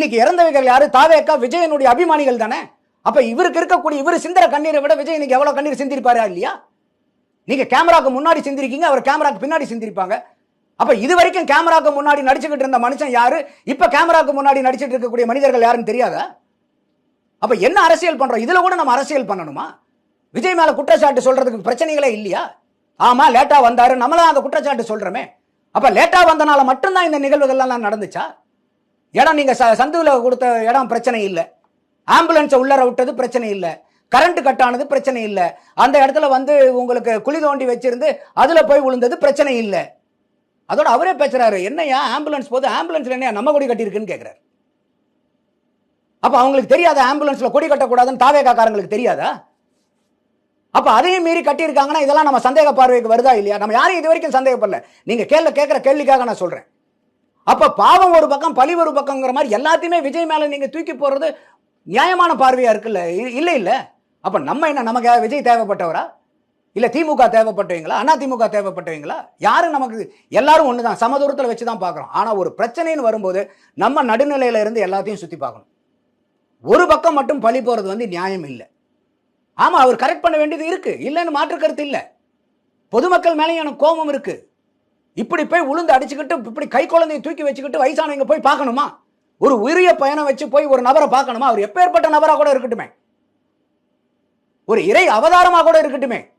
இன்னைக்கு இறந்தவைகள் யாரு? தாவேக்கா விஜயனுடைய அபிமானிகள் தானே? அப்ப இவருக்கு இருக்கக்கூடிய இவர் சிந்தர கண்ணீரை விட விஜய் இன்னைக்கு எவ்வளவு கண்ணீர் சிந்திருப்பாரா இல்லையா? நீங்க கேமராக்கு முன்னாடி சிந்திருக்கீங்க அவர் கேமராக்கு பின்னாடி சிந்திருப்பாங்க. அப்ப இது வரைக்கும் கேமராக்கு முன்னாடி நடிச்சுக்கிட்டு இருந்த மனுஷன் யாரு? இப்ப கேமராக்கு முன்னாடி நடிச்சிட்டு இருக்கக்கூடிய மனிதர்கள் யாருன்னு தெரியாதா? அப்ப என்ன அரசியல் பண்றோம்? இதுல கூட நம்ம அரசியல் பண்ணணுமா? விஜய் மேல குற்றச்சாட்டு சொல்றதுக்கு பிரச்சனைகளே இல்லையா? ஆமா லேட்டா வந்தாரு. நம்மளாம் அந்த குற்றச்சாட்டு சொல்றோமே. அப்ப லேட்டா வந்தனால மட்டும்தான் இந்த நிகழ்வுகள்லாம் நடந்துச்சா? இடம் நீங்க ச- கொடுத்த இடம் பிரச்சனை இல்லை. ஆம்புலன்ஸை உள்ளர விட்டது பிரச்சனை இல்லை. கரண்ட் கட் ஆனது பிரச்சனை இல்லை. அந்த இடத்துல வந்து உங்களுக்கு குழி தோண்டி வச்சிருந்து அதில் போய் விழுந்தது பிரச்சனை இல்லை. அதோட அவரே பேசுறாரு என்னையா ஆம்புலன்ஸ் போது ஆம்புலன்ஸ்ல என்னையா நம்ம கொடி கட்டியிருக்குன்னு கேட்குறாரு அப்போ அவங்களுக்கு தெரியாத ஆம்புலன்ஸில் கொடி கட்டக்கூடாதுன்னு தாவேகாக்காரங்களுக்கு தெரியாதா? அப்போ அதையும் மீறி கட்டியிருக்காங்கன்னா இதெல்லாம் நம்ம சந்தேக பார்வைக்கு வருதா இல்லையா? நம்ம யாரையும் இது வரைக்கும் சந்தேகப்படல. நீங்கள் கேள்வி கேட்குற கேள்விக்காக நான் சொல்கிறேன் அப்போ பாவம் ஒரு பக்கம் பழி ஒரு பக்கங்கிற மாதிரி எல்லாத்தையுமே விஜய் மேலே நீங்கள் தூக்கி போடுறது நியாயமான பார்வையாக இருக்குல்ல? இ- இல்லை அப்போ நம்ம என்ன நமக்கு விஜய் தேவைப்பட்டவரா? இல்லை திமுக தேவைப்பட்டவங்களா? அண்ணா திமுக தேவைப்பட்டவங்களா? யாரும் நமக்கு எல்லாரும் தான் சமதுரத்தில் வச்சு தான் பார்க்குறோம். ஆனால் ஒரு பிரச்சனைன்னு வரும்போது நம்ம நடுநிலையில இருந்து எல்லாத்தையும் சுற்றி பார்க்கணும். ஒரு பக்கம் மட்டும் பழி போகிறது வந்து நியாயம் இல்லை. ஆமாம் அவர் கரெக்ட் பண்ண வேண்டியது இருக்குது இல்லைன்னு மாற்று கருத்து இல்லை. பொதுமக்கள் மேலேயும் எனக்கு கோபம் இருக்குது இப்படி போய் உளுந்து அடிச்சுக்கிட்டு இப்படி கை குழந்தையை தூக்கி வச்சுக்கிட்டு வயசானவங்க போய் பார்க்கணுமா? ஒரு உரிய பயணம் வச்சு போய் ஒரு நபரை பார்க்கணுமா? அவர் எப்பேற்பட்ட நபரா கூட இருக்கட்டுமே. ஒரு இறை அவதாரமா கூட இருக்கட்டுமே.